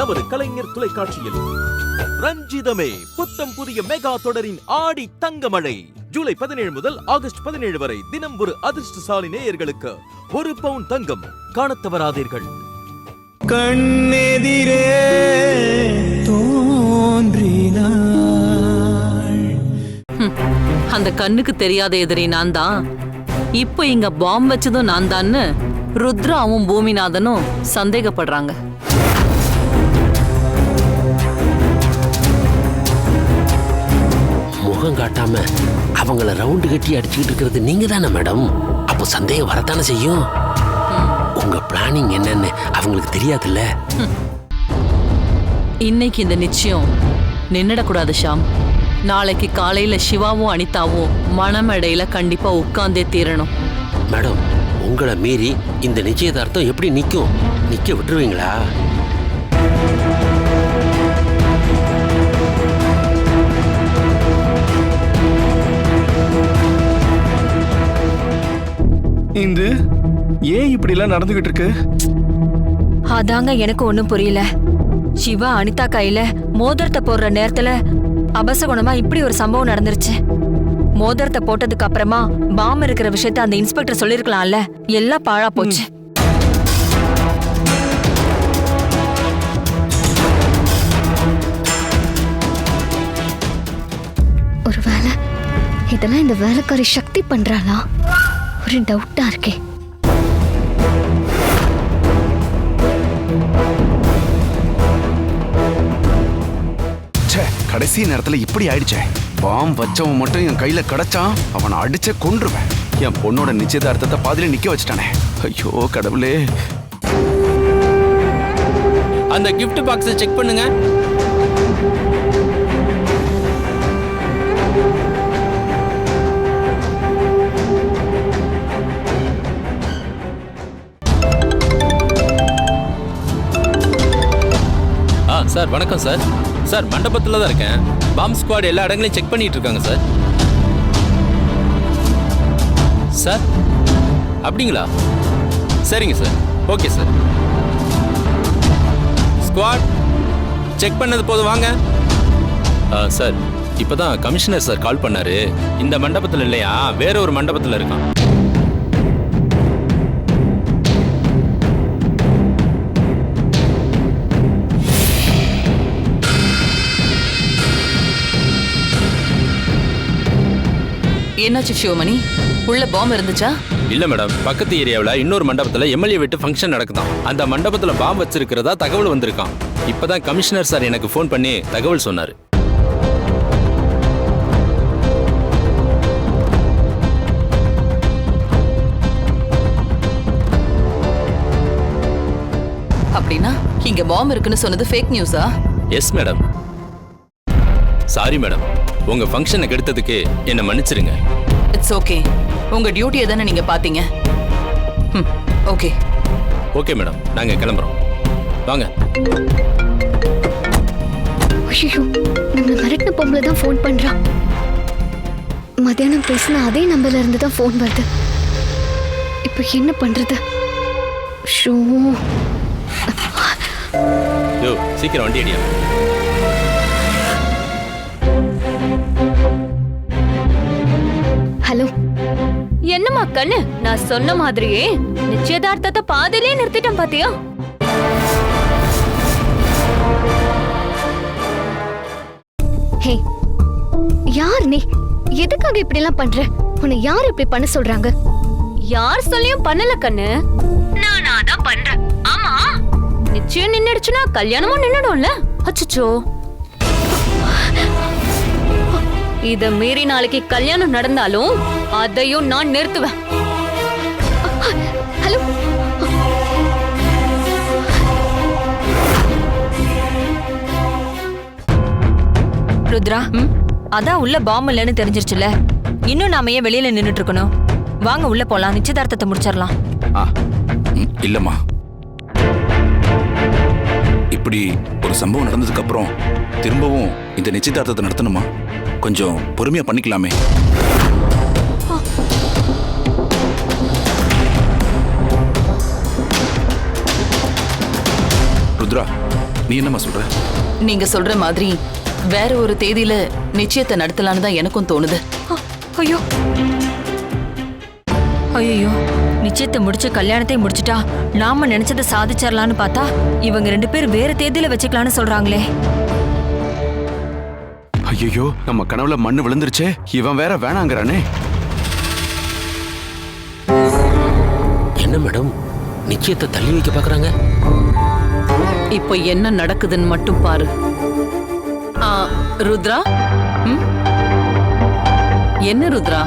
நமது கலைஞர் தொலைக்காட்சியில். ரஞ்சிதமே புத்தம் புதிய மெகா தொடரின் ஆடி தங்கமழை. ஜூலை பதினேழு முதல் ஆகஸ்ட் பதினேழு வரை தினம் ஒரு அதிர்ஷ்டசாலி நேயர்களுக்கு ஒரு பவுன் தங்கம் காணத் தவறாதீர்கள் கண்ணெதிரே அந்த கண்ணுக்கு தெரியாத எதிரி நான் தான் இப்போ இங்க பாம்பு வச்சதும் நான் தான்னு ருத்ராவும் பூமிநாதனும் சந்தேகப்படுறாங்க. முகம் காட்டாம அவங்கள ரவுண்டு கட்டி அடிச்சுக்கிட்டு இருக்கிறது நீங்க தானே மேடம் அப்போ சந்தேகம் வரத்தானே செய்யும்? உங்க பிளானிங் என்னன்னு அவங்களுக்கு தெரியாதுல்ல? இன்னைக்கு இந்த நிச்சயம் நின்னுடக்கூடாது ஷாம். நாளைக்கு காலையில சிவாவும் அனிதாவும் மணமேடையில கண்டிப்பா உட்கார்ந்தே தீரணும். மேடம் உங்களை மீறி இந்த நிச்சயதார்த்தம் எப்படி நிக்கும்? நிக்க விட்டுருவீங்களா? இந்து ஏன் இப்படி எல்லாம் நடந்துகிட்டு இருக்கு அதாங்க எனக்கு ஒண்ணும் புரியல. சிவா அனிதா கையில மோதிரத்தை போடுற நேரத்துல அபசகுணமா இப்படி ஒரு சம்பவம் நடந்துருச்சு. மோதிரத்தை போட்டதுக்கு அப்புறமா பாம் இருக்கிற விஷயத்த அந்த இன்ஸ்பெக்டர் சொல்லிருக்கலாம்ல எல்லாம் பாழா போச்சு. ஒருவேளை இதெல்லாம் இந்த வேலைக்காரி சக்தி பண்றாளா? ஒரு டவுட்டா இருக்கே. ச்சே கடைசி நேரத்துல இப்படி ஆயிடுச்சே. பாம் வச்சவன் மட்டும் என் கையில கிடைச்சான் அவனை அடிச்சே கொன்றுவேன். என் பொண்ணோட நிச்சயதார்த்தத்தை பாதியில நிக்க வச்சுட்டானே. ஐயோ கடவுளே. அந்த gift பாக்ஸை செக் பண்ணுங்க. சார் வணக்கம் சார். சார் மண்டபத்தில் தான் இருக்கேன். பாம் ஸ்குவாட் எல்லா இடங்களையும் செக் பண்ணிட்டு இருக்காங்க சார். சார் அப்படிங்களா? சரிங்க sir. Okay sir. Squad check பண்ணது போதும் வாங்க. சார் இப்போ தான் கமிஷனர் சார் கால் பண்ணார். இந்த மண்டபத்தில் இல்லையா? வேற ஒரு மண்டபத்தில் இருக்கான். என்னாச்சு சிவமணி? உள்ள பாம்பு இருந்துச்சா? இல்ல மேடம் பக்கத்து ஏரியாவில் இன்னொரு மண்டபத்தில் எம்எல்ஏ வீட்டு ஃபங்க்ஷன் நடக்குதாம் அந்த மண்டபத்தில் பாம்பு வச்சிருக்கிறதா தகவல் வந்திருக்கான் இப்பதான் கமிஷனர் சார் எனக்கு ஃபோன் பண்ணி தகவல் சொன்னாரு. அப்படின்னா இங்க பாம்பு இருக்குன்னு சொன்னது ஃபேக் நியூஸா எஸ் மேடம் சாரி மேடம் உங்க ஃபங்க்ஷனை கெடுத்ததுக்கு என்னை மன்னிச்சிடுங்க இட்ஸ் ஓகே உங்க டியூட்டியை தானே நீங்க பாத்தீங்க? ஓகே ஓகே மேடம் நாங்க கிளம்புறோம். வாங்க. ஐயோ நம்மள மிரட்டின பொம்பளை தான் ஃபோன் பண்றா. மத்தியானம் பேசின அதே நம்பர்ல இருந்து தான் ஃபோன் வருது. இப்போ என்ன பண்றது? ஷோ. யோ சீக்கிரம் வண்டி அடியா. என்னம்மா கண்ணு? நான் சொன்ன மாதிரியே நிச்சயதார்த்தத்தை பாதியிலே நிறுத்திட்டேன் பாத்தியா? ஹே யார் நீ? எதுக்காக இப்படி எல்லாம் பண்ற? உன்னை யார் இப்படி பண்ண சொல்றாங்க? யார் சொல்லியும் பண்ணல கண்ணு. நானா தான் பண்றேன். ஆமா. நிச்சயம் நின்னுடுச்சுன்னா கல்யாணமும் நின்னுடும்ல. அச்சச்சோ. இத மீறி நாளைக்கு கல்யாணம் நடந்தாலும் அதையும் நான் நிறுத்துவேன். ஹலோ? ருத்ரா அதான் உள்ள பாம்பு இல்லைன்னு தெரிஞ்சிருச்சுல இன்னும் நாம ஏன் வெளியில நின்றுட்டு இருக்கணும் வாங்க உள்ள போலாம். நிச்சயதார்த்தத்தை முடிச்சிடலாம். ஆ ம், இல்லம்மா. இப்படி ஒரு சம்பவம் நடந்ததுக்கு அப்புறம் திரும்பவும் இந்த நிச்சயதார்த்தத்தை நடத்தணுமா? கொஞ்சம் பொறுமையா பண்ணிக்கலாமே. ருத்ரா நீ என்னம்மா சொல்ற? நீங்க சொல்ற மாதிரி வேற ஒரு தேதியில நிச்சயத்தை நடத்தலான்னு தான் எனக்கும் தோணுது. ஐயோ. ஐயோ நிச்சயத்தை முடிச்சு கல்யாணத்தை முடிச்சிட்டா நாம நினைச்சதை சாதிச்சிடலான்னு பார்த்தா இவங்க ரெண்டு பேர் வேற தேதியில வச்சுக்கலாம்னு சொல்றாங்களே. ஐயோ நம்ம கனவுல மண்ணு விழுந்துருச்சே. இவன் வேற வேணாங்கிறானே. என்ன மேடம்? நிச்சயத்தை தள்ளி வைக்க பார்க்கறாங்க? இப்போ என்ன நடக்குதுன்னு மட்டும் பாரு. ருத்ரா? ம்? என்ன ருத்ரா?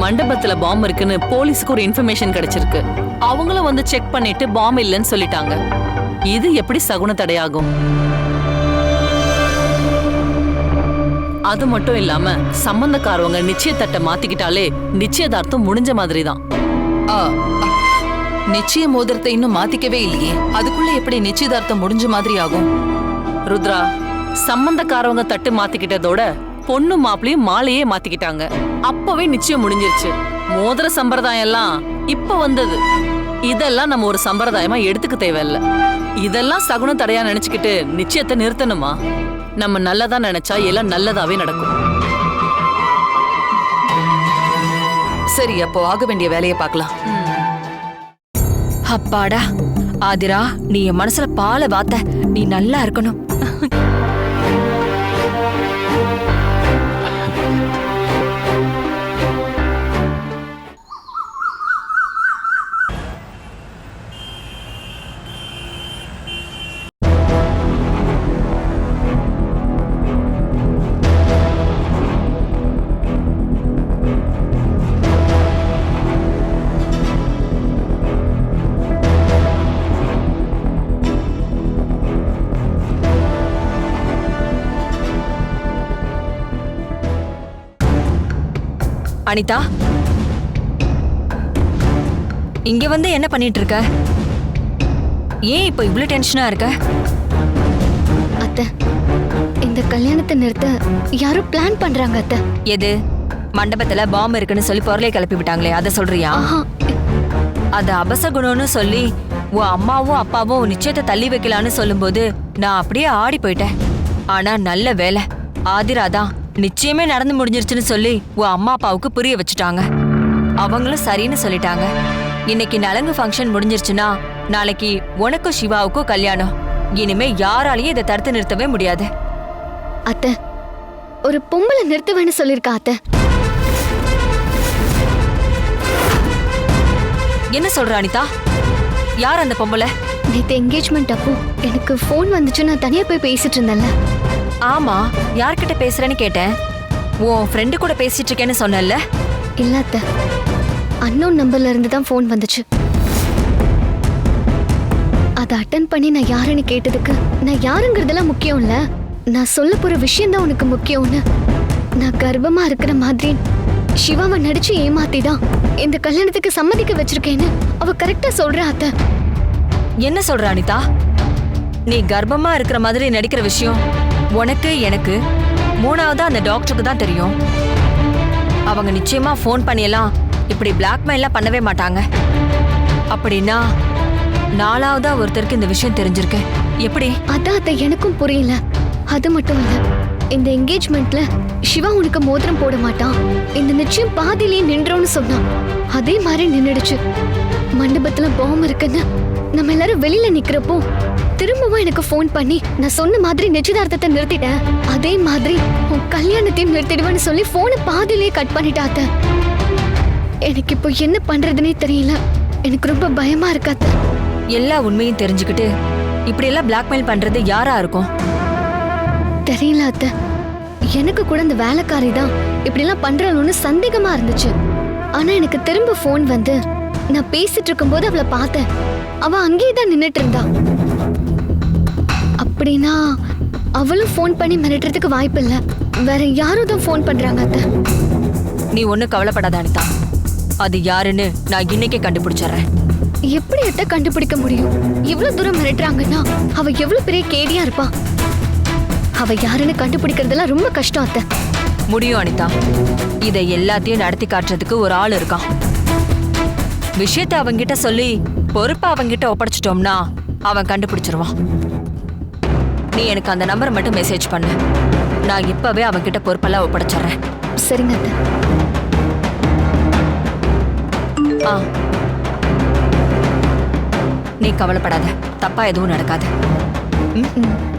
மண்டபத்துல பாம்பு இருக்குன்னு போலீஸ்க்கு ஒரு இன்ஃபர்மேஷன் கிடைச்சிருக்கு. அவங்களும் வந்து செக் பண்ணிட்டு பாம்பு இல்லைன்னு சொல்லிட்டாங்க. இது எப்படி சகுன தடையாகும்? அது மட்டும் இல்லாம சம்பந்தக்காரவங்க நிச்சயத்தட்டை மாத்திக்கிட்டாலே நிச்சயதார்த்தம் முடிஞ்ச மாதிரி தான் ஆ. நிச்சய மோதிரத்தை இன்னும் மாத்திக்கவே இல்லையே. அதுக்குள்ள எப்படி நிச்சயதார்த்தம் முடிஞ்ச மாதிரி ஆகும்? ருத்ரா சம்பந்தக்காரவங்க தட்டு மாத்திக்கிட்டதோட பொண்ணு மாப்பிளையும் மாலையே மாத்திக்கிட்டாங்க. அப்பவே நிச்சயம் முடிஞ்சிருச்சு. மோதிர சம்பிரதாயம் எல்லாம் இப்ப வந்தது. இதெல்லாம் நம்ம ஒரு சம்பிரதாயமா எடுத்துக்க தேவையில்ல. இதெல்லாம் சகுனம் தடையா நினைச்சுக்கிட்டு நிச்சயத்தை நிறுத்தணுமா? நம்ம நல்லதா நினைச்சா எல்லாம் நல்லதாவே நடக்கும். சரி அப்போ ஆக வேண்டிய வேலையை பார்க்கலாம். அப்பாடா. ஆதிரா நீ என் மனசுல பால வாத்த. நீ நல்லா இருக்கணும். அனிதா? இங்க வந்து என்ன பண்ணிட்டு இருக்க ஏன் இப்போ இவ்ளோ டென்ஷனா இருக்க? அத்தை இந்த கல்யாணத்தை நிறுத்த யாரோ பிளான் பண்றாங்க அத்தை. எது? மண்டபத்துல பாம்பு இருக்குன்னு சொல்லி பொருளை கிளப்பி விட்டாங்களே அதை சொல்றியா? அது அபசகுணம்னு சொல்லி உன் அம்மாவும் அப்பாவும் நிச்சயத்தை தள்ளி வைக்கலான்னு சொல்லும்போது நான் அப்படியே ஆடி போயிட்டேன். ஆனா நல்ல வேலை. ஆதிரா தான் நிச்சயமே நடந்து முடிஞ்சிருச்சுன்னு சொல்லி உன் அம்மா அப்பாவுக்கு புரிய வச்சுட்டாங்க. அவங்களும் சரின்னு சொல்லிட்டாங்க. இன்னைக்கு நலங்கு ஃபங்க்ஷன் முடிஞ்சிருச்சுன்னா நாளைக்கு உனக்கும் சிவாவுக்கும் கல்யாணம். இனிமே யாராலையும் இதை தடுத்து நிறுத்தவே முடியாது. அத்தை ஒரு பொம்பளை நிறுத்துவேன்னு சொல்லியிருக்கா அத்தை? என்ன சொல்ற அனிதா? யார் அந்த பொம்பளை? நேத்து என்கேஜ்மெண்ட் அப்போ எனக்கு ஃபோன் வந்துச்சு நான் தனியா போய் பேசிட்டு இருந்தேன்ல. ஆமா யார்கிட்ட பேசுறேன்னு கேட்டேன். உன் ஃப்ரெண்டு கூட பேசிட்டு இருக்கேன்னு சொன்னல இல்ல அத்தை அன்னோன் நம்பர்ல இருந்து தான் ஃபோன் வந்துச்சு. அதை அட்டன் பண்ணி நான் யாருன்னு கேட்டதுக்கு நான் யாருங்கிறதெல்லாம் முக்கியம் இல்ல நான் சொல்ல போற விஷயம் தான் உனக்கு முக்கியம்னு. நான் கர்ப்பமா இருக்கிற மாதிரி சிவாவை நடிச்சு ஏமாத்தி தான் இந்த கல்யாணத்துக்கு சம்மதிக்க வச்சிருக்கேன்னு அவ கரெக்டா சொல்றா அத்தை. என்ன சொல்ற அனிதா? நீ கர்ப்பமா இருக்கிற மாதிரி நடிக்கிற விஷயம் உனக்கு எனக்கு. மூணாவது அந்த டாக்டருக்கு தான் தெரியும். அவங்க நிச்சயமா ஃபோன் பண்ணியெல்லாம் இப்படி பிளாக்மெயிலாம் பண்ணவே மாட்டாங்க. அப்படின்னா நாலாவதா ஒருத்தருக்கு இந்த விஷயம் தெரிஞ்சிருக்கு. எப்படி? அதான் அதை எனக்கும் புரியல. அது மட்டும் இல்ல இந்த என்கேஜ்மெண்ட்ல சிவா உனக்கு மோதிரம் போட மாட்டான். இந்த நிச்சயம் பாதிலேயே நின்றோன்னு சொன்னான். அதே மாதிரி நின்னுடுச்சு. மண்டபத்துல பாம்பு இருக்குன்னு நம்ம எல்லாரும் வெளியில நிக்கிறப்போ திரும்பவும் எனக்கு ஃபோன் பண்ணி நான் சொன்ன மாதிரி நிச்சயதார்த்தத்தை நிறுத்திட்டேன். அதே மாதிரி உன் கல்யாணத்தையும் நிறுத்திடுவேன்னு சொல்லி போனை பாதியிலேயே கட் பண்ணிட்டா அத்தை. எனக்கு இப்போ என்ன பண்றதுனே தெரியல. எனக்கு ரொம்ப பயமா இருக்கு அத்தை. எல்லா உண்மையும் தெரிஞ்சுக்கிட்டு இப்படியெல்லாம் பிளாக்மெயில் பண்றது யாரா இருக்கும்? தெரியல அத்தை. எனக்கு கூட இந்த வேலைக்காரி தான் இப்படிலாம் பண்றாளோன்னு சந்தேகமா இருந்துச்சு. ஆனா எனக்கு திரும்ப ஃபோன் வந்து நான் பேசிட்டு இருக்கும்போது அவளை பார்த்தேன். அவ அங்கேயே தான் நின்னுட்டு இருந்தா. அப்படின்னா அவளும் ஃபோன் பண்ணி மிரட்டுறதுக்கு வாய்ப்பு இல்ல. வேற யாரும் தான் ஃபோன் பண்றாங்க அத்தை? நீ ஒன்னும் கவலைப்படாத அனிதா. அது யாருன்னு நான் இன்னைக்கே கண்டுபிடிச்சிடுறேன். எப்படி அத்தை கண்டுபிடிக்க முடியும்? இவ்வளவு தூரம் மிரட்டுறாங்கன்னா அவ எவ்வளவு பெரிய கேடியா இருப்பா? அவ யாருன்னு கண்டுபிடிக்கிறதெல்லாம் ரொம்ப கஷ்டம் அத்தை. முடியும் அனிதா. இதை எல்லாத்தையும் நடத்தி காட்டுறதுக்கு ஒரு ஆள் இருக்கான். விஷயத்தை அவங்கிட்ட சொல்லி பொறுப்பை அவங்கிட்ட ஒப்படைச்சிட்டோம்னா அவன் கண்டுபிடிச்சிருவான். நீ எனக்கு அந்த நம்பரை மட்டும் மெசேஜ் பண்ணு. நான் இப்பவே அவன்கிட்ட பொறுப்பெல்லாம் ஒப்படைச்சிடுறேன். சரிங்க அத்தை. ஆ. நீ கவலைப்படாத. தப்பா எதுவும் நடக்காது. ம்